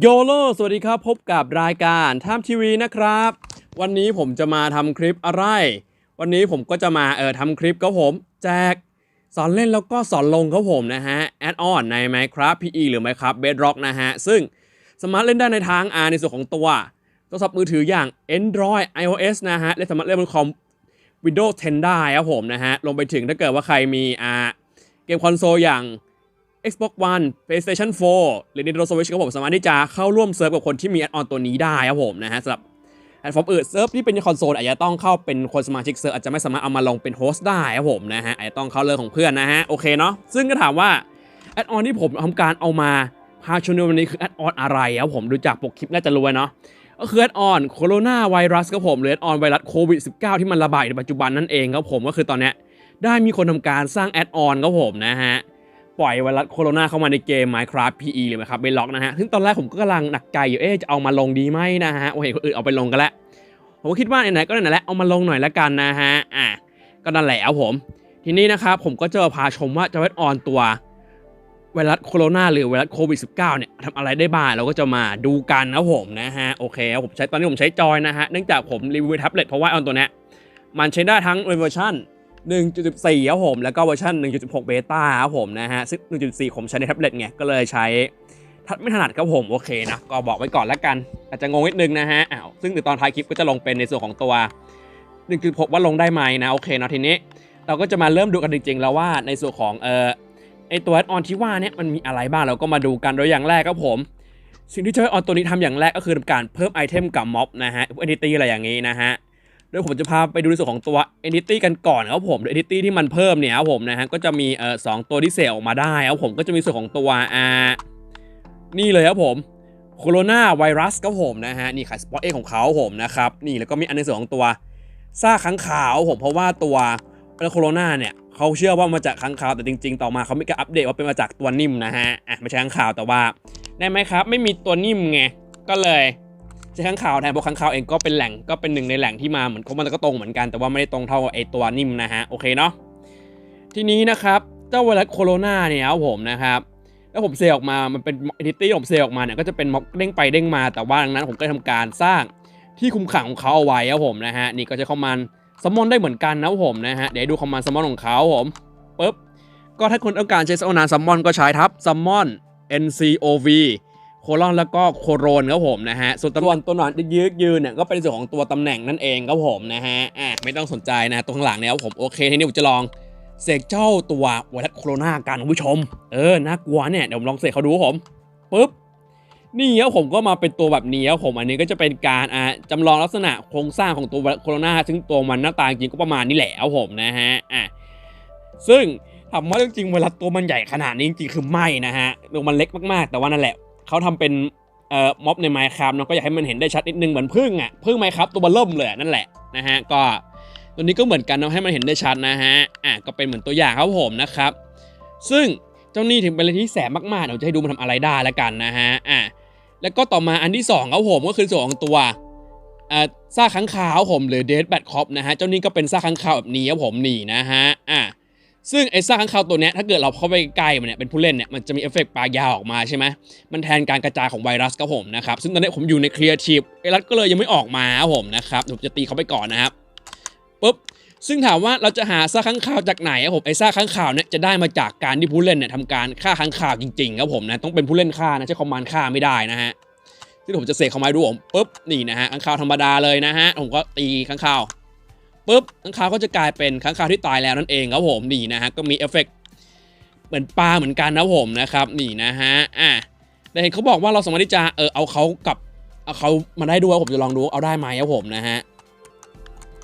โยโลสวัสดีครับ พบกับรายการท่ามทีวีนะครับ วันนี้ผมจะมาทำคลิปอะไร วันนี้ผมก็จะมาเออทำคลิปครับผม แจก สอนเล่นแล้วก็สอนลงครับผมนะฮะ แอดออนใน Minecraft PE หรือ Minecraft Bedrock นะฮะ ซึ่งสามารถเล่นได้ในทางอาในส่วนของตัวโทรศัพท์มือถืออย่าง Android iOS นะฮะ และสามารถเล่นบนคอม Windows 10 ได้ครับผมนะฮะรวมไปถึงถ้าเกิดว่าใครมีอ่าเกมคอนโซลอย่าง Xbox One PlayStation 4 หรือ Nintendo Switch ครับผมสามารถที่จะเข้าร่วมเซิร์ฟกับคนที่มีแอดออนตัวนี้ได้ครับผมนะฮะสำหรับแพลตฟอร์มอื่นเซิร์ฟที่เป็นคอนโซลอาจจะต้องเข้าเป็นคนสมาชิกเซิร์ฟอาจจะไม่สามารถเอามาลงเป็นโฮสต์ได้ครับผมนะฮะอาจจะต้องเข้าเรื่องของเพื่อนนะฮะโอเคเนาะซึ่งก็ถามว่าแอดออนที่ผมทำการเอามาพาชมในวันนี้คือแอดออนอะไรครับผมดูจากปกคลิปน่าจะรู้เนาะก็คือแอดออนโคโรนาไวรัสครับผมหรือแอดออนไวรัสโควิด -19 ที่มันระบาดในปัจจุบันนั่นเองครับผมก็คือตอนเนี้ยได้มีคนทำการสร้างแอดออนครับผมนะฮะ ปล่อยไวรัสโคโรนาเข้ามาในเกม Minecraft PE หรือ Minecraft Bedrock นะฮะ ซึ่งตอนแรกผมก็กำลังหนักใจอยู่ เอ๊ะจะเอามาลงดีไหมนะฮะ โอเคคนอื่นเอาไปลงกันแล้ว ผมก็คิดว่าไหนๆก็ไหนๆแล้วเอามาลงหน่อยละกันนะฮะ อะ ก็นั่นแหละผม ทีนี้นะครับผมก็จะพาชมว่าจะเวทออนตัวไวรัสโคโรนาหรือไวรัสโควิด -19 เนี่ยทำอะไรได้บ้างเราก็จะมาดูกันนะผมนะฮะ โอเคผมใช้ตอนนี้ผมใช้จอยนะฮะ เนื่องจากผมรีวิวแท็บเล็ตเพราะว่าออนตัวเนี้ยมันใช้ได้ทั้งเวอร์ชัน 1.14ครับผมแล้วก็เวอร์ชัน1.16 เบต้าครับผมนะฮะซึ่ง1.4 ผมใช้ในแท็บเล็ตไงก็เลยใช้ทัดไม่ถนัดครับผมโอเคนะก็บอกไว้ก่อนแล้วกัน อาจจะงงนิดนึงนะฮะอ้าวซึ่งเดี๋ยวตอนท้ายคลิปก็จะลงเป็นในส่วนของตัว 1.6 ว่าลงได้ไหมนะโอเคเนาะทีนี้ เราก็จะมาเริ่มดูกันจริงๆแล้วว่าในส่วนของเอ่อไอตัวแอดออนที่ว่าเนี่ยมันมีอะไรบ้างเราก็มาดูกันโดยอย่างแรกครับผม สิ่งที่เจ้อออนตัวนี้ทำอย่างแรกก็คือการเพิ่มไอเทมกับม็อบนะฮะพวก entity อะไรอย่างนี้นะฮะ โดยผมจะพาไปดูในส่วนของตัว entity กันก่อนครับผม entity ที่มันเพิ่มเนี่ยครับผมนะฮะก็จะมีเอ่อสองตัวที่เสกออกมาได้ครับผมก็จะมีส่วนของตัวอ่านี่เลยครับผมโคโรนาไวรัสครับผมนะฮะนี่ขายสปอตเอของเขาผมนะครับนี่แล้วก็มีอันในส่วนของตัวซากค้างคาวผมเพราะว่าตัวโคโรนาเนี่ยเขาเชื่อว่ามาจากค้างคาวแต่จริง ๆ ต่อมาเขาไม่กล้อัปเดตว่าเป็นมาจากตัวนิ่มนะฮะอะไม่ใช่ค้างคาวแต่ว่าได้ไหมครับ ไม่มีตัวนิ่มไงก็เลย ใช้ข้างข่าวแทนเพราะข้างข่าวเองก็เป็นแหล่งก็เป็นหนึ่งในแหล่งที่มาเหมือนเขามันก็ตรงเหมือนกันแต่ว่าไม่ได้ตรงเท่าไอตัวนิ่มนะฮะโอเคเนาะทีนี้นะครับเจ้าไวรัสโคโรนาเนี่ยครับผมนะครับแล้วผมเซลออกมา มันเป็นเอดิตี้ผมเซลออกมาเนี่ยก็จะเป็นม็อกเด้งไปเด้งมา แต่ว่าดังนั้นผมก็ทำการสร้างที่คุมขังของเขาเอาไว้ครับผมนะฮะนี่ก็จะคอมมานด์ซัมมอนได้เหมือนกันนะผมนะฮะเดี๋ยวดูคอมมานด์ซัมมอนของเขาผมปุ๊บก็ถ้าคุณต้องการใช้ซัมอนซัมมอนก็ใช้ทับซัมมอน NCOV โคลอนแล้วก็โคโรนครับผมนะฮะส่วนตัวตัวหนอนยืดยืนเนี่ยก็เป็นส่วนของตัวตำแหน่งนั่นเองครับผมนะฮะอะไม่ต้องสนใจนะตรงข้างหลังเนี่ยผมโอเคทีนี้ผมจะลองเสกเจ้าตัวไวรัสโคโรนากันคุณผู้ชม เออน่ากลัวเนี่ยเดี๋ยวผมลองเสกเขาดูผมปุ๊บนี่ครับผมก็มาเป็นตัวแบบนี้ครับผมอันนี้ก็จะเป็นการอ่าจำลองลักษณะโครงสร้างของตัวไวรัสโคโรนาซึ่งตัวมันหน้าตาจริงก็ประมาณนี้แหละครับผมนะฮะอะซึ่งถามว่าจริงๆเวลาตัวมันใหญ่ขนาดนี้จริงๆคือไม่นะฮะตัวมันเล็กมากๆ แต่ว่านั่นแหละ เขาทำเป็นเอ่อม็อบในไมค์ครับเนาะก็อยากให้มันเห็นได้ชัดนิดนึงเหมือนพึ่งอะพึ่งไมค์ครับตัวเบลเริ่มเลยนั่นแหละนะฮะก็ตัวนี้ก็เหมือนกันเนาะให้มันเห็นได้ชัดนะฮะอะก็เป็นเหมือนตัวอย่างครับผมนะครับ ซึ่งเจ้านี่ถึงเป็นอะไรที่แสบมากๆเดี๋ยวจะให้ดูมันทำอะไรได้แล้วกันนะฮะอะแล้วก็ต่อมาอันที่สองครับผมก็คือส่วนของตัวอ่าซากค้างคาวผมหรือเดดแบทคอปนะฮะเจ้านี่ก็เป็นซากค้างคาวแบบนี้ครับผมนี่นะฮะอะ ซึ่งไอ้ซากค้างคาวตัวเนี้ยถ้าเกิดเราเข้าไปใกล้มันเนี่ยเป็นผู้เล่นเนี่ยมันจะมีเอฟเฟกต์ปลายาวออกมาใช่ไหมมันแทนการกระจายของไวรัสครับผมนะครับซึ่งตอนนี้ผมอยู่ในครีเอทีฟไวรัสก็เลยยังไม่ออกมาครับผมนะครับผมจะตีเขาไปก่อนนะครับปุ๊บซึ่งถามว่าเราจะหาซากค้างคาวจากไหนครับผมไอ้ซากค้างคาวเนี่ยจะได้มาจากการที่ผู้เล่นเนี่ยทำการฆ่าค้างคาวจริงๆครับผมนะต้องเป็นผู้เล่นฆ่านะใช้คอมมานด์ฆ่าไม่ได้นะฮะที่ผมจะเสกคอมมาด์ดูผมปุ๊บนี่นะฮะค้างคาวธรรมดาเลยนะฮะผมก็ตีค้างคาว ปุ๊บค้างคาวก็จะกลายเป็นค้างคาวที่ตายแล้วนั่นเองครับผมนี่นะฮะก็มีเอฟเฟกต์เหมือนปลาเหมือนกันนะผมนะครับนี่นะฮะอะแต่เห็นเขาบอกว่าเราสามารถที่จะเออเอาเขากับเอาเขามาได้ด้วยผมจะลองดูเอาได้ไหมครับผมนะฮะ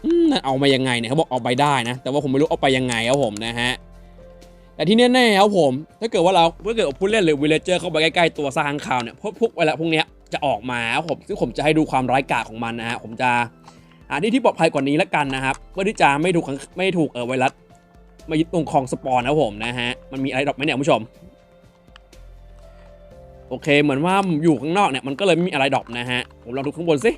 อืมเอามายังไงเนี่ยเขาบอกเอาไปได้นะ แต่ว่าผมไม่รู้เอาไปยังไงครับผมนะฮะแต่ที่แน่ๆครับผม ถ้าเกิดว่าเราถ้าเกิดผู้เล่นหรือวิลเลเจอร์เข้าไปใกล้ๆตัวซากค้างคาวเนี่ยพวกพวกเวลาพวกเนี้ยจะออกมาครับผมซึ่งผมจะให้ดูความร้ายกาจของมันนะฮะผมจะ หาที่ที่ปลอดภัยกว่านี้แล้วกันนะครับเพื่อที่จะไม่ถูกไม่ถูกเออไวรัสมายึดตรงคลองสปอนนะผมนะฮะมันมีอะไรดรอกไหมเนี่ยผู้ชมโอเคเหมือนว่าอยู่ข้างนอกเนี่ยมันก็เลยไม่มีอะไรดรอปนะฮะผมลองดูข้างบนสิ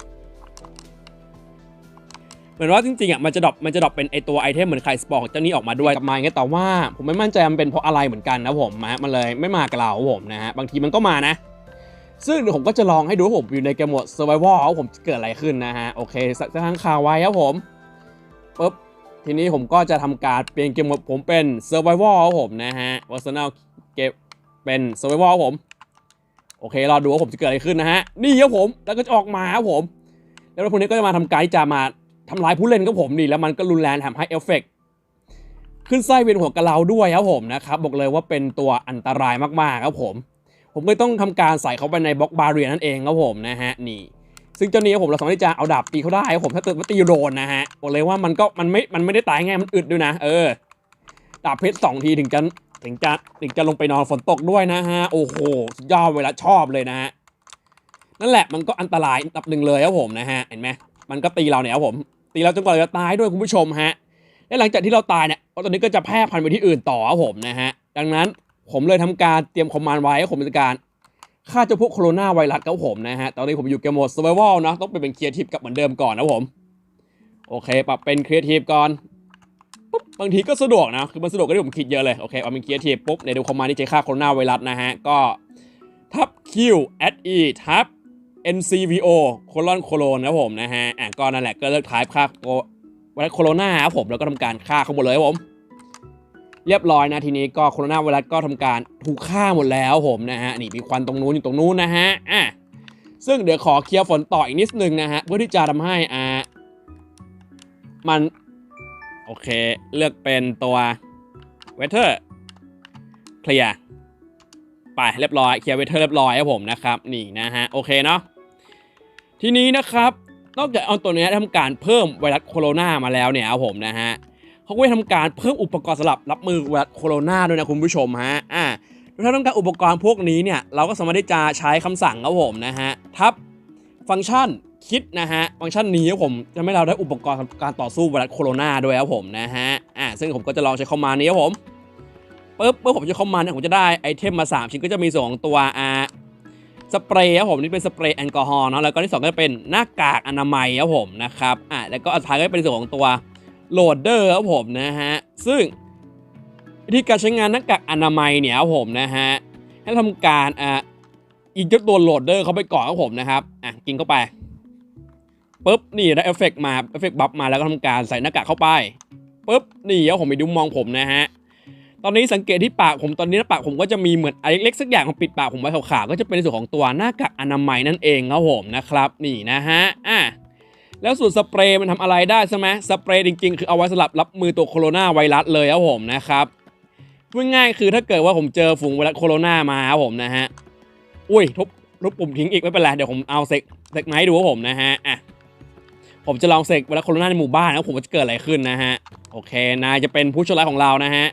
เหมือนว่าจริงๆอะมันจะดรอปมันจะดรอปเป็นไอตัวไอเทมเหมือนไข่สปอร์ของเจ้านี้ออกมาด้วยกลับมาอย่างเงี้ยแต่ว่าผมไม่มั่นใจมันเป็นเพราะอะไรเหมือนกันนะผมนะมันเลยไม่มากับเราผมนะฮะบางทีมันก็มานะ ซึ่งเดี๋ยวผมก็จะลองให้ดูว่าผมอยู่ในเกมโหมด survival ว่าผมเกิดอะไรขึ้นนะฮะ โอเคสักทางข่าวไว้ครับผมปุ๊บทีนี้ผมก็จะทำการเปลี่ยนเกมโหมดผมเป็น survival ครับผมนะฮะ personal เกมเป็น survival ครับผมโอเครอดูว่าผมจะเกิดอะไรขึ้นนะฮะนี่ครับผมแล้วก็จะออกมาครับผม แล้วพวกนี้ก็จะมาทำการจะมาทำลายผู้เล่นครับผมนี่แล้วมันก็รุนแรงทำให้เอฟเฟกขึ้นไส้เวียนหัวกับเราด้วยครับผมนะครับบอกเลยว่าเป็นตัวอันตรายมากๆครับผม ผมก็ต้องทำการใส่เขาไปในบล็อกบาเรียนั่นเองครับผมนะฮะนี่ ซึ่งเจ้านี้ผมเราสามารถที่จะเอาดาบตีเขาได้ครับผมถ้าเกิดว่าตีโดนนะฮะบอกเลยว่ามันก็มันไม่มันไม่ได้ตายง่ายมันอึดด้วยนะ เออดาบเพชรสองทีถึงจะถึงจะถึงจะลงไปนอนฝนตกด้วยนะฮะโอ้โหสุดยอดเวลาชอบเลยนะฮะนั่นแหละมันก็อันตรายอันดับหนึ่งเลยครับผมนะฮะเห็นไหมมันก็ตีเราเนี่ยครับผม ตีเราจนกว่าเราจะตายด้วยคุณผู้ชมฮะและหลังจากที่เราตายเนี่ยตอนนี้ก็จะแพร่พันธุ์ไปที่อื่นต่อครับผมนะฮะดังนั้น ผมเลยทำการเตรียมคอมมานด์ไว้ให้ผมเป็นการฆ่าเจ้าพวกโคโรนาไวรัสครับผมนะฮะ ตอนนี้ผมอยู่เกมโหมด survival นะ ต้องไปเป็นครีเอทีฟกับเหมือนเดิมก่อนนะผม โอเค ปรับเป็นครีเอทีฟก่อน ปุ๊บ บางทีก็สะดวกนะ คือมันสะดวกก็ที่ผมคิดเยอะเลย โอเค เอาเป็นครีเอทีฟปุ๊บในดูคอมมานด์ที่จะฆ่าโคโรนาไวรัสนะฮะ ก็ทับ Q at E ทับ NCVO โคลอนโคโลนนะผมนะฮะ อะก็นั่นแหละก็เลือกทายฆ่าตัวไวรัสโคโรนาครับผม แล้วก็ทำการฆ่าเขาหมดเลยครับผม เรียบร้อยนะทีนี้ก็โคโรนาไวรัสก็ทำการถูกฆ่าหมดแล้วผมนะฮะนี่มีควันตรงนู้นอยู่ตรงนู้นนะฮะอะซึ่งเดี๋ยวขอเคลียร์ฝนต่ออีกนิดนึงนะฮะเพื่อที่จะทำให้อ่ามันโอเค เลือกเป็นตัวเวเทอร์เคลียร์ไปเรียบร้อยเคลียร์เวเทอร์เรียบร้อยครับผมนะครับนี่นะฮะโอเคเนาะทีนี้นะครับนอกจากเอาตัวนี้ทำการเพิ่มไวรัสโคโรนามาแล้วเนี่ยครับผมนะฮะ เขาก็จะทำการเพิ่มอุปกรณ์สำหรับรับมือไวรัสโคโรนาด้วยนะคุณผู้ชมฮะอ่าถ้าต้องการอุปกรณ์พวกนี้เนี่ยเราก็สามารถที่จะใช้คำสั่งครับผมนะฮะทับฟังก์ชันคิดนะฮะฟังก์ชันนี้ครับผมจะให้เราได้อุปกรณ์การต่อสู้ไวรัสโคโรนาด้วยครับผมนะฮะอ่าซึ่งผมก็จะลองใช้คอมมานด์นี้ครับผมปุ๊บเมื่อผมใช้คอมมานด์เนี่ยผมจะได้ไอเทมมา 3 ชิ้นก็จะมีส่วนของตัวอ่าสเปรย์ครับผมนี่เป็นสเปรย์แอลกอฮอล์เนาะแล้วก็ที่สองก็จะเป็นหน้ากากอนามัยครับผมนะครับอ่าแล้วก็อันสุดท้ายก็เป็นส่วนของตัว โหลดเดอร์ครับผมนะฮะ ซึ่งวิธีการใช้งานหน้ากากอนามัยเนี่ยครับผมนะฮะ ให้ทำการอะอีกยกตัวโหลดเดอร์เข้าไปก่อนครับผมนะครับ อะกินเข้าไปปุ๊บนี่ได้เอฟเฟกต์มาเอฟเฟกต์บัฟมาแล้วก็ทำการใส่หน้ากากเข้าไปปุ๊บนี่ครับผมไปดูมองผมนะฮะตอนนี้สังเกตที่ปากผมตอนนี้หน้าปากผมก็จะมีเหมือนอะไรเล็กๆสักอย่างของปิดปากผมไว้ขาวๆก็จะเป็นส่วนของตัวหน้ากากอนามัยนั่นเองครับผมนะครับ นี่นะฮะอะ แล้วส่วนสเปรย์มันทำอะไรได้ใช่ไหมสเปรย์จริงๆ คือเอาไว้สำหรับรับมือตัวโคโรนาไวรัสเลยครับผมนะครับพูดง่ายๆคือถ้าเกิดว่าผมเจอฝูงไวรัสโคโรนามาครับผมนะฮะอุ้ยทุบทุบปุ่มทิ้งอีกไม่เป็นไรเดี๋ยวผมเอาเซกเซกไม้ดูครับผมนะฮะอะผมจะลองเซกไวรัสโคโรนาในหมู่บ้านแล้วผมว่าจะเกิดอะไรขึ้นนะฮะโอเคนายจะเป็นผู้โชคร้ายของเรานะฮะ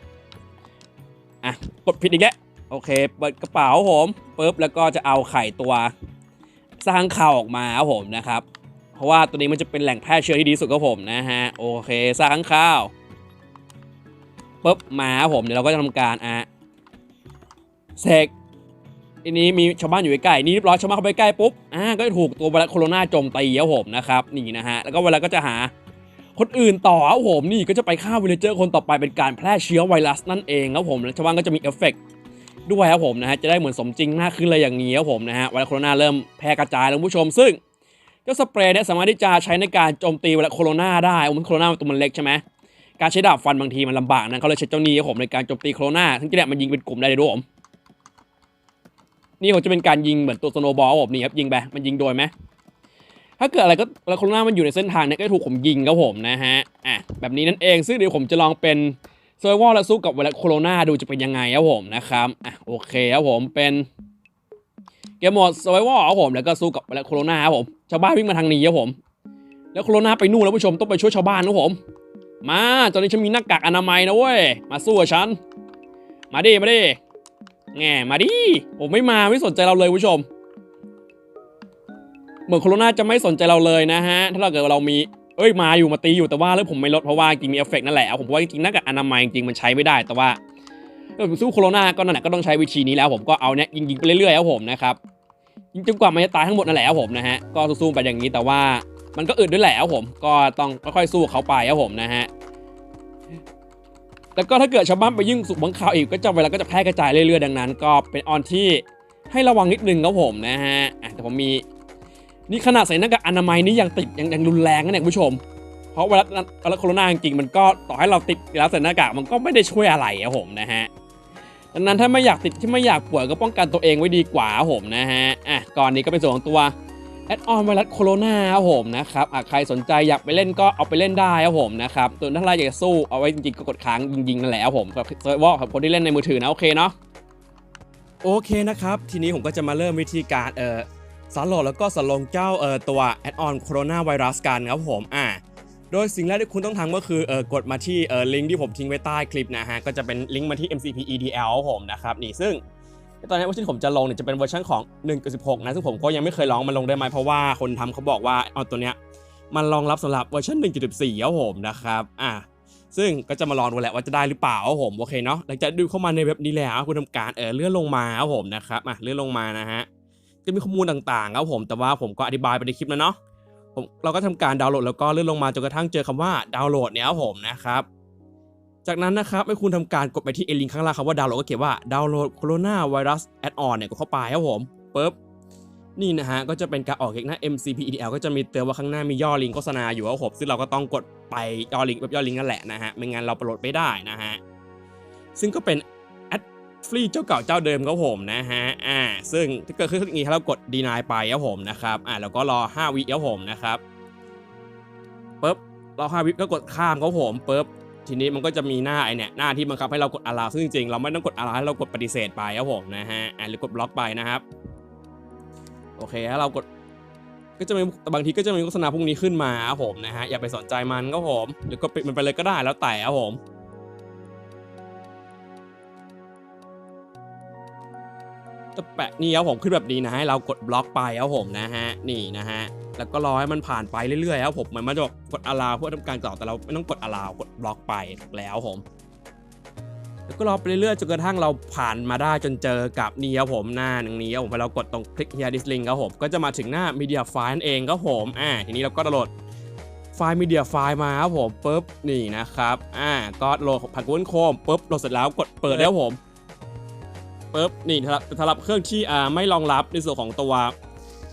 อะกดผิดอีกแล้วโอเคเปิดกระเป๋าผมปุ๊บแล้วก็จะเอาไข่ตัวสร้างข่าวออกมาครับผมนะครับ ราะว่าตัวนี้มันจะเป็นแหล่งแพร่เชื้อที่ดีสุดครับผมนะฮะโอเคสร้าข้างข้าวปุ๊บมาผมเดี๋ยวเราก็จะทำการอะเสกทีนี้มีชาวบ้านอยู่ใกล้ๆนี่เรียบร้อยชาวบ้านเข้าไปใกล้ปุ๊บอ่าก็จะถูกตัวไวรัสโคโรนาโจมตีครับผมนะครับนี่นะฮะแล้วก็เวลาก็จะหาคนอื่นต่อครับผมนี่ก็จะไปฆ่าวิลเลเจอร์คนต่อไปเป็นการแพร่เชื้อไวรัสนั่นเองครับผมแล้วชาวบ้านก็จะมีเอฟเฟกต์ด้วยครับผมนะฮะจะได้เหมือนสมจริงมากขึ้นเลยอย่างนี้ครับผมนะฮะไวรัสโคโรนาเริ่มแพร่กระจายแล้วคุณผู้ชมซึ่ง เจ้าสเปรย์เนี่ยสามารถที่จะใช้ในการโจมตีเวลาโคโรนาได้โอ้มันโคโรนาตัวมันเล็กใช่ไหมการใช้ดาบฟันบางทีมันลำบากนะเขาเลยใช้เจ้านี้ครับผมในการโจมตีโคโรนาทั้งที่เนี่ยมันยิงเป็นกลุ่มได้เลยด้วยผมนี่ผมจะเป็นการยิงเหมือนตัวสโนว์บอลครับผมนี่ครับยิงไปมันยิงโดยไหมถ้าเกิดอะไรก็เวลาโคโรนามันอยู่ในเส้นทางเนี่ยก็ถูกผมยิงครับผมนะฮะอะแบบนี้นั่นเองซึ่งเดี๋ยวผมจะลองเป็นเซอร์วอลและสู้กับเวลาโคโรนาดูจะเป็นยังไงครับผมนะครับอะโอเคครับผมเป็น เกมโหมด survival ครับผมแล้วก็สู้กับแล้วโคโรนาครับผมชาวบ้านวิ่งมาทางนี้ครับผม แล้วโคโรนาไปนู่นแล้วผู้ชมต้องไปช่วยชาวบ้านนะผมมาตอนนี้ฉันมีหน้ากากอนามัยนะเว้ยมาสู้กับฉันมาดิมาดิแง่มาดิผมไม่มาไม่สนใจเราเลยผู้ชม เหมือนโคโรนาจะไม่สนใจเราเลยนะฮะ ถ้าเราเกิดเรามีเอ้ยมาอยู่มาตีอยู่แต่ว่าแล้วผมไม่ลดเพราะว่าจริงมีเอฟเฟกต์นั่นแหละผมว่าจริงหน้ากากอนามัยจริงมันใช้ไม่ได้แต่ว่า สู้โคโรนาก็นั่นแหละก็ต้องใช้วิธีนี้แล้วผมก็เอาเนี้ยยิงๆไปเรื่อยๆครับผมนะครับยิงจนกว่ามันจะตายทั้งหมดนั่นแหละครับผมนะฮะก็สู้ๆไปอย่างนี้แต่ว่ามันก็อึดด้วยแหละครับผมก็ต้องค่อยๆสู้เขาไปครับผมนะฮะแล้วก็ถ้าเกิดชาวบ้านไปยิ่งสุกบังข่าวอีกก็จะเวลาก็จะแพร่กระจายเรื่อยๆดังนั้น ก็เป็นออนที่ให้ระวังนิดนึงครับผมนะฮะแต่ผมมีนี่ขนาดใส่หน้ากากอนามัยนี่ยังติดยังยังรุนแรงนะเนี่ยคุณผู้ชม เพราะไวรัสไวรัสโคโรนาจริงมันก็ต่อให้เราติดแล้วใส่หน้ากากมันก็ไม่ได้ช่วยอะไรครับผมนะฮะ ดังนั้นถ้าไม่อยากติดที่ไม่อยากป่วยก็ป้องกันตัวเองไว้ดีกว่าผมนะฮะอะก่อนนี้ก็เป็นส่วนของตัวแอดออนไวรัสโคโรนาครับผมนะครับอะใครสนใจอยากไปเล่นก็เอาไปเล่นได้ครับผมนะครับส่วนถ้าเราอยากจะสู้เอาไว้จริงๆก็กดค้างยิงๆนั่นแหละครับผมกับเซิร์ฟเวอร์ของคนที่เล่นในมือถือนะโอเคเนาะโอเคนะครับ ทีนี้ผมก็จะมาเริ่มวิธีการเอ่อสอนโหลดแล้วก็สอนลงเจ้าเอ่อตัวแอดออนโคโรนาไวรัสกันครับผมอะ โดยสิ่งแรกที่คุณต้องทำก็คือเออกดมาที่เออลิงก์ที่ผมทิ้งไว้ใต้คลิปนะฮะก็จะเป็นลิงก์มาที่ MCP EDL ผมนะครับนี่ซึ่งตอนนี้เวอร์ชันผมจะลงเนี่ยจะเป็นเวอร์ชันของ 1.16 นะซึ่งผมก็ยังไม่เคยลองมันลงได้ไหมเพราะว่าคนทำเขาบอกว่าเอาตัวเนี้ยมันรองรับสำหรับเวอร์ชัน1.14ครับผมนะครับอะซึ่งก็จะมาลองดูแหละว่าจะได้หรือเปล่าครับผมโอเคเนาะหลังจากดูเข้ามาในเว็บนี้แล้วคุณทำการเออเลื่อนลงมาครับผมนะครับอะเลื่อนลงมานะฮะจะมีข้อมูลต่างๆครับผมแต่ว่าผมก็อธิบายไปในคลิปแล้วเนาะ ผมเราก็ทำการดาวน์โหลดแล้วก็เลื่อนลงมาจนกระทั่งเจอคำว่าดาวน์โหลดเนี่ยครับผมนะครับจากนั้นนะครับให้คุณทำการกดไปที่เอลิงข้างล่างคำว่าดาวน์โหลดก็เขียนว่าดาวน์โหลดโคโรนาไวรัสแอดออนเนี่ยก็เข้าไปครับผมปึ๊บนี่นะฮะก็จะเป็นการออกเอกหน้า MCP EDL ก็จะมีเตือนว่าข้างหน้ามีย่อลิงโฆษณาอยู่ครับผมซึ่งเราก็ต้องกดไปย่อลิงแบบย่อลิงนั่นแหละนะฮะไม่งั้นเราโหลดไม่ได้นะฮะซึ่งก็เป็น ฟรีเจ้าเก่าเจ้าเดิมครับผมนะฮะอ่าซึ่งถ้าเกิดขึ้นอย่างนี้เรากดดีนายไปครับผมนะครับอ่าแล้วก็รอ 5 วิครับผมนะครับปึ๊บรอ5วิก็กดข้ามครับผมปึ๊บทีนี้มันก็จะมีหน้าไอเนี่ยหน้าที่บังคับให้เรากดอาราซึ่งจริงๆเราไม่ต้องกดอาราให้เรากดปฏิเสธไปครับผมนะฮะอ่าหรือกดบล็อกไปนะครับโอเคถ้าเรากดก็จะมีบางทีก็จะมีโฆษณาพวกนี้ขึ้นมาครับผมนะฮะอย่าไปสนใจมันก็ผมหรือก็ปิดมันไปเลยก็ได้แล้วแต่ครับผม จะแปะนี่ครับผมขึ้นแบบนี้นะให้เรากดบล็อกไปครับผมนะฮะนี่นะฮะแล้วก็รอให้มันผ่านไปเรื่อยๆครับผมเหมือนมันจะบกดอาลาเพื่อทำการต่อแต่เราไม่ต้องกดอาลากดบล็อกไปแล้วผม แล้วก็รอไปเรื่อยๆจนกระทั่งเราผ่านมาได้จนเจอกับนี่ครับผมหน้าหนึ่งนี้ครับผมพอเรากดตรงคลิก here this link ครับผมก็จะมาถึงหน้า media file นั่นเองครับผมอ่าทีนี้เราก็โหลดไฟล์ media file มาครับผมปุ๊บนี่นะครับอ่าก็โหลดผ่าน Google Chrome ปุ๊บโหลดเสร็จแล้วกดเปิดแล้วผม ปุ๊บนี่สำหรับเครื่องที่ไม่รองรับในส่วนของตัว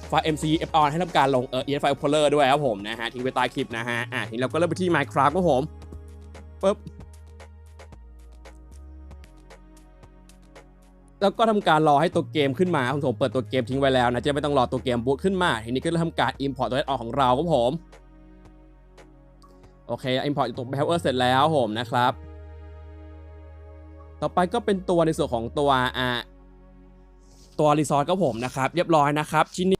ไฟล์ MC FR ให้ทำการลงเออ EF file Explorer ด้วยครับผมนะฮะทิ้งไว้ใต้คลิปนะฮะอ่าทีนี้เราก็เริ่มไปที่ Minecraft ครับผมปุ๊บแล้วก็ทำการรอให้ตัวเกมขึ้นมาผมเปิดตัวเกมทิ้งไว้แล้วนะจะไม่ต้องรอตัวเกมบูตขึ้นมาทีนี้ก็เริ่มทำการ import ตัวแอดออนของเราครับผมโอเค import อยู่ตรง behavior เสร็จแล้วผมนะครับ ต่อไปก็เป็นตัวในส่วนของตัวอ่าตัว resource ครับผมนะครับ เรียบร้อยนะครับชิ้นนี้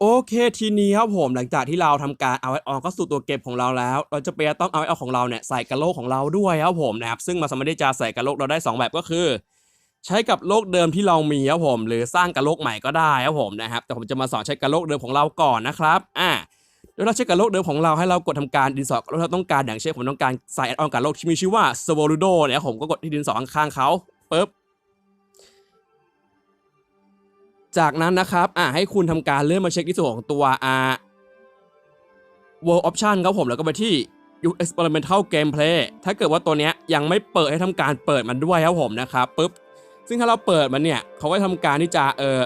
โอเคทีนี้ครับผมหลังจากที่เราทำการเอาไว้ออนก็สู่ตัวเก็บของเราแล้ว เราจะไปต้องเอาไว้ออนของเราเนี่ยใส่กระโหลกของเราด้วยครับผมนะครับซึ่งมันสามารถที่จะใส่กระโหลกเราได้ 2 แบบก็คือ ใช้กับโลกเดิมที่เรามีครับผม หรือสร้างกระโหลกใหม่ก็ได้ครับผมนะครับแต่ผมจะมาสอนใช้กระโหลกเดิมของเราก่อนนะครับอ่า โดยเราใช้กระโลกเดิมของเราให้เรากดทำการดินสอกระโหลกที่เราต้องการอย่างเช่นผมต้องการใส่แอดออนกระโลกที่มีชื่อว่า s w o l u d o เนี่ยผมก็กดที่ดินสอข้างๆเขาปึ๊บจากนั้นนะครับอ่าให้คุณทำการเลื่อนมาเช็คที่ส่วนของตัวอ่า World Option ครับผมแล้วก็ไปที่ Use Experimental Gameplay ถ้าเกิดว่าตัวเนี้ยยังไม่เปิดให้ทำการเปิดมันด้วยครับผมนะครับปุ๊บซึ่งถ้าเราเปิดมันเนี่ยเขาก็ทำการที่จะเออ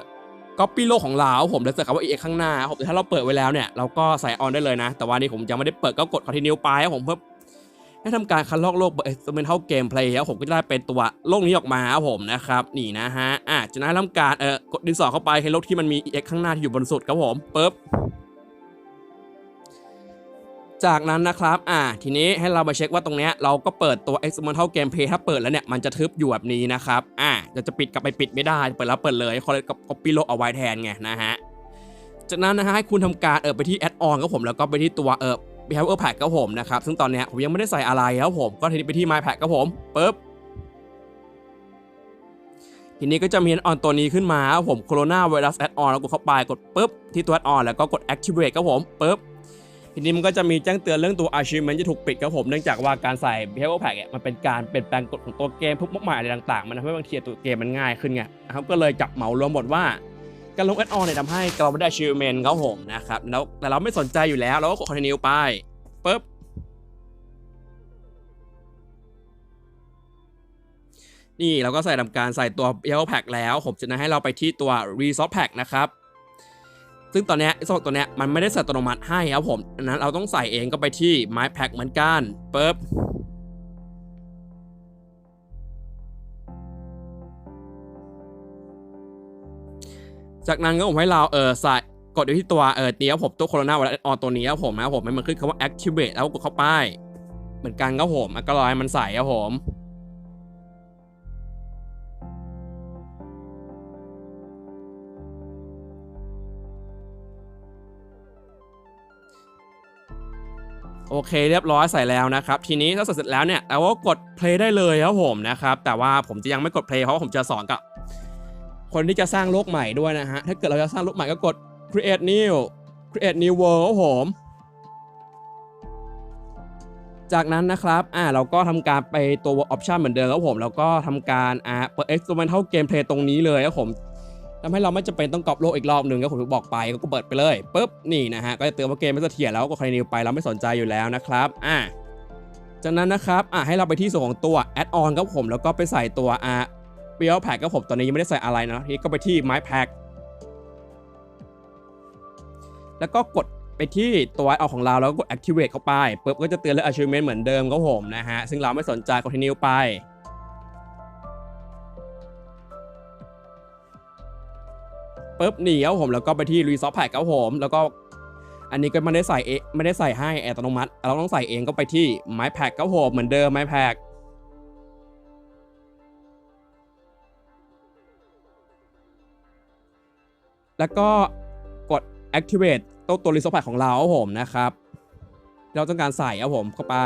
copy โลกของเราครับผมแล้วใส่คำว่า EX ข้างหน้าครับผมถ้าเราเปิดไว้แล้วเนี่ยเราก็ใส่ออนได้เลยนะ แต่ว่านี่ผมยังไม่ได้เปิดก็กด continue ไปผมเพิ่มให้ทำการคัดลอกโลก experimental gameplay ครับผมก็จะได้เป็นตัวโลกนี้ออกมาครับผมนะครับนี่นะฮะอะจากนั้นทำการเอ่อกดดินสอเข้าไปให้โลกที่มันมี ex ข้างหน้าที่อยู่บนสุดครับผมปึ๊บจากนั้นนะครับอะทีนี้ให้เรามาเช็คว่าตรงเนี้ยเราก็เปิดตัว experimental gameplay ถ้าเปิดแล้วเนี่ยมันจะทึบอยู่แบบนี้นะครับอ่ะจะจะปิดกลับไปปิดไม่ได้ เปิดแล้วเปิดเลยเขาเลยก็ copy โลกเอาไว้แทนไงนะฮะ จากนั้นนะฮะให้คุณทำการเออไปที่ add on ครับผมแล้วก็ไปที่ตัวเออ behavior pack ครับผมนะครับ ซึ่งตอนนี้ผมยังไม่ได้ใส่อะไรครับผม ก็ทีนี้ไปที่ my pack ครับผมปึ๊บทีนี้ก็จะมี add on ตัวนี้ขึ้นมาครับผม corona virus add on แล้วกดเข้าไปกดปึ๊บที่ตัว add on แล้วก็กด activate ครับผมปึ๊บ ทีนี้มันก็จะมีแจ้งเตือนเรื่องตัว achievement จะถูกปิดครับผมเนื่องจากว่าการใส่ behavior pack เนี่ยมันเป็นการเปลี่ยนแปลงกฎของตัวเกมพวกมากมายอะไรต่างๆ มันทำให้บางทีตัวเกมมันง่ายขึ้นไงนะครับก็เลยจับเหมารวมหมดว่าการลง add on เนี่ยทำให้เราไม่ได้ achievement ครับผมนะครับแล้วแต่เราไม่สนใจอยู่แล้วเราก็กด continue ไปปึ๊บนี่เราก็ใส่ทำการใส่ตัว b e l Pack แล้ว ผมจะนะให้เราไปที่ตัว Resource Pack นะครับ ซึ่งตอนเนี้ยไอ้สองตัวเนี้ยมันไม่ได้ใส่อัตโนมัติให้ครับผมดังนั้นเราต้องใส่เองก็ไปที่ My Pack เหมือนกันปึ๊บจากนั้นก็ผมให้เราเออใส่กดไปที่ตัวเออนี้ครับผมตัวโคโรนาไวรัสออนตัวนี้ครับผมนะครับผมให้มันขึ้นคำว่า activate แล้วก็กดเข้าไป เหมือนกันครับผมแล้วก็รอให้มันใส่ครับผม เคเรียบร้อยใส่แล้วนะครับทีนี้ถ้าเสร็จแล้วเนี่ยเราก็กด play ได้เลยครับผมนะครับแต่ว่าผมจะยังไม่กด play เพราะว่าผมจะสอนกับคนที่จะสร้างโลกใหม่ด้วยนะฮะถ้าเกิดเราจะสร้างโลกใหม่ก็กด create new create new world ครับผมจากนั้นนะครับ อ่า เราก็ทำการไปตัว option เหมือนเดิมครับผม แล้วก็ทำการ อ่า เปิด experimental gameplay ตรงนี้เลยครับผม ทำให้เราไม่จำเป็นต้องกรอบโลกอีกรอบหนึ่งก็ผมบอกไปก็เปิดไปเลยปุ๊บนี่นะฮะก็จะเตือนว่าเกมไม่เสถียรแล้วก็ continue ไปเราไม่สนใจอยู่แล้วนะครับอ่าจากนั้นนะครับอ่าให้เราไปที่ส่วนของตัว add on ครับผมแล้วก็ไปใส่ตัวอ่าเปียวแพ็กก็ผมตอนนี้ยังไม่ได้ใส่อะไรนะทีนี้ก็ไปที่ไม้แพ็กแล้วก็กดไปที่ตัวเอาของเราแล้วก็กด activate เข้าไปปุ๊บก็จะเตือนเรื่อง achievement เหมือนเดิมครับผมนะฮะซึ่งเราไม่สนใจ continue ไป ปุ๊บหนีครับผมแล้วก็ไปที่ resource pack ครับผมแล้วก็อันนี้ก็ไม่ได้ใส่เอไม่ได้ใส่ให้อัตโนมัติ เราต้องใส่เองก็ไปที่ไม้แพ็กครับผมเหมือนเดิมไม้แพ็กแล้วก็กด activate ตัวตัว resource pack ของเราครับผมนะครับ เราต้องการใส่ครับผมเข้าไป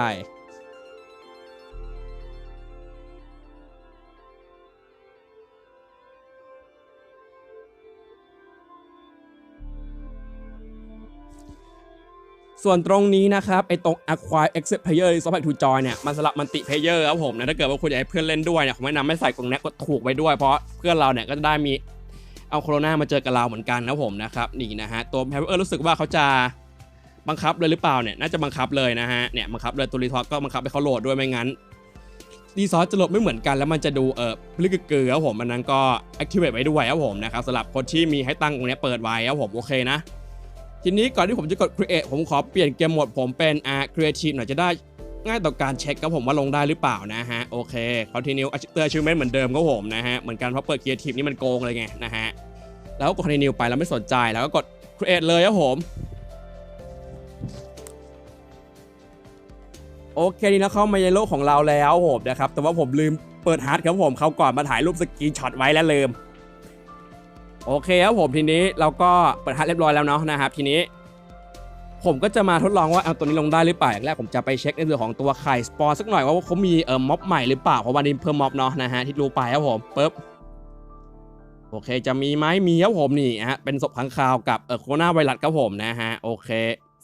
ส่วนตรงนี้นะครับไอตรง acquire exit player resource pack to join เนี่ยมันสำหรับมันติ player ครับผมนะถ้าเกิดว่าคุณอยากให้เพื่อนเล่นด้วยเนี่ยผมแนะนำให้ใส่ตรงนี้ก็ถูกไว้ด้วยเพราะเพื่อนเราเนี่ยก็จะได้มีเอาโคโรนามาเจอกับเราเหมือนกันนะผมนะครับนี่นะฮะตัวแพเออร์รู้สึกว่าเขาจะบังคับเลยหรือเปล่าเนี่ยน่าจะบังคับเลยนะฮะเนี่ยบังคับเลยตัวรีทอสก็บังคับให้เขาโหลดด้วยไม่งั้นรีซอสจะโหลดไม่เหมือนกันแล้วมันจะดูเออพลิกเกลือครับผมอันนั้นก็ activate ไว้ด้วยครับผมนะครับสำหรับคนที่มีให้ตั้งตรงนี้เปิดไว้ครับผมโอเคนะ ทีนี้ก่อนที่ผมจะกด create ผมขอเปลี่ยนเกมโหมดผมเป็นอ่า creative หน่อยจะได้ง่ายต่อการเช็คครับผมว่าลงได้หรือเปล่านะฮะ โอเค continue เตอน achievement เหมือนเดิมครับผมนะฮะ เหมือนกันเพราะเปิด creative นี่มันโกงเลยไงนะฮะ แล้วก็กด continue ไปแล้วไม่สนใจแล้วก็กด create เลยครับผม โอเคนี่นะเข้ามาในโลกของเราแล้วผมนะครับ แต่ว่าผมลืมเปิดฮาร์ดครับผมเขาก่อนมาถ่ายรูปสกรีนช็อตไว้แล้วลืม โอเคครับผมทีนี้เราก็เปิดฮาร์ดเรียบร้อยแล้วเนาะนะครับทีนี้ ผมก็จะมาทดลองว่าเอาตัวนี้ลงได้หรือเปล่าอย่างแรกผมจะไปเช็คในเรื่องของตัวไข่สปอร์สักหน่อยว่าเขามีเอ่อม็อบใหม่หรือเปล่าเพราะวันนี้เพิ่มม็อบเนาะนะฮะที่รู้ไปครับผมปึ๊บโอเค จะมีไหมมีครับผมนี่ฮะเป็นศพค้างคาวกับเอ่อโคโรนาไวรัสครับผมนะฮะโอเค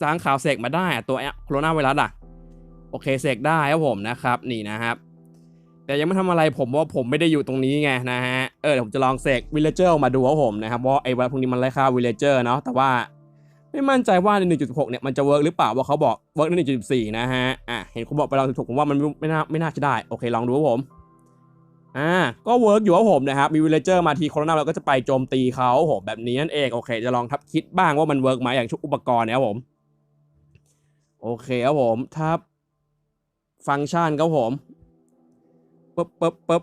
สร้างข่าวเสกมาได้ตัวโคโรนาไวรัสอะโอเคเสกได้ครับผมนะครับนี่นะครับ แต่ยังไม่ทำอะไรผมว่าผมไม่ได้อยู่ตรงนี้ไงนะฮะ เออเดี๋ยวผมจะลองเสกวิลเลเจอร์มาดูครับผมนะครับว่าไอ้ไวรัสพวกนี้มันไล่ฆ่าวิลเลเจอร์เนาะแต่ว่าไม่มั่นใจว่าใน 1.6 เนี่ยมันจะเวิร์กหรือเปล่าว่าเขาบอกเวิร์กใน 1.4 นะฮะ อะเห็นคุณบอกไปลอง1.6ผมว่ามันไม่ไม่น่าไม่น่าจะได้ โอเคลองดูครับผม อ่า ก็เวิร์กอยู่ครับผมนะครับ มีวิลเลเจอร์มาทีโคโรนาเราก็จะไปโจมตีเขาผมแบบนี้นั่นเอง โอเค จะลองทับคิดบ้างว่ามันเวิร์กไหมอย่างชุดอุปกรณ์เนี่ยครับผม โอเคครับผมทับ ฟังก์ชันครับผม ปึ๊บปึ๊บปึ๊บ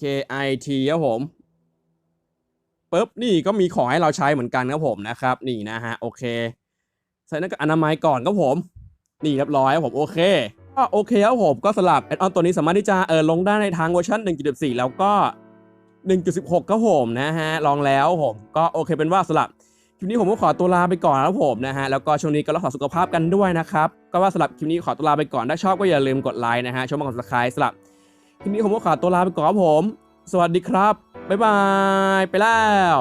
KIT ครับผมปึ๊บนี่ก็มีของให้เราใช้เหมือนกันครับผมนะครับ นี่นะฮะโอเค ใส่หน้ากากอนามัยก่อนครับผม นี่เรียบร้อยครับผมโอเคก็โอเคครับผมก็สลับแอดออนตัวนี้สามารถที่จะเออลงได้ในทางเวอร์ชัน1.14 แล้วก็ 1.16 ครับผมนะฮะลองแล้วผมก็โอเคเป็นว่าสลับ คลิปนี้ผมก็ขอตัวลาไปก่อนแล้วผมนะฮะ แล้วก็ช่วงนี้ก็รักษาสุขภาพกันด้วยนะครับ ก็ว่าสลับคลิปนี้ขอตัวลาไปก่อน ถ้าชอบก็อย่าลืมกดไลค์นะฮะชมมากด subscribe สลับคลิปนี้ผมก็ขอตัวลาไปก่อนครับผม สวัสดีครับ บ๊ายบาย ไปแล้ว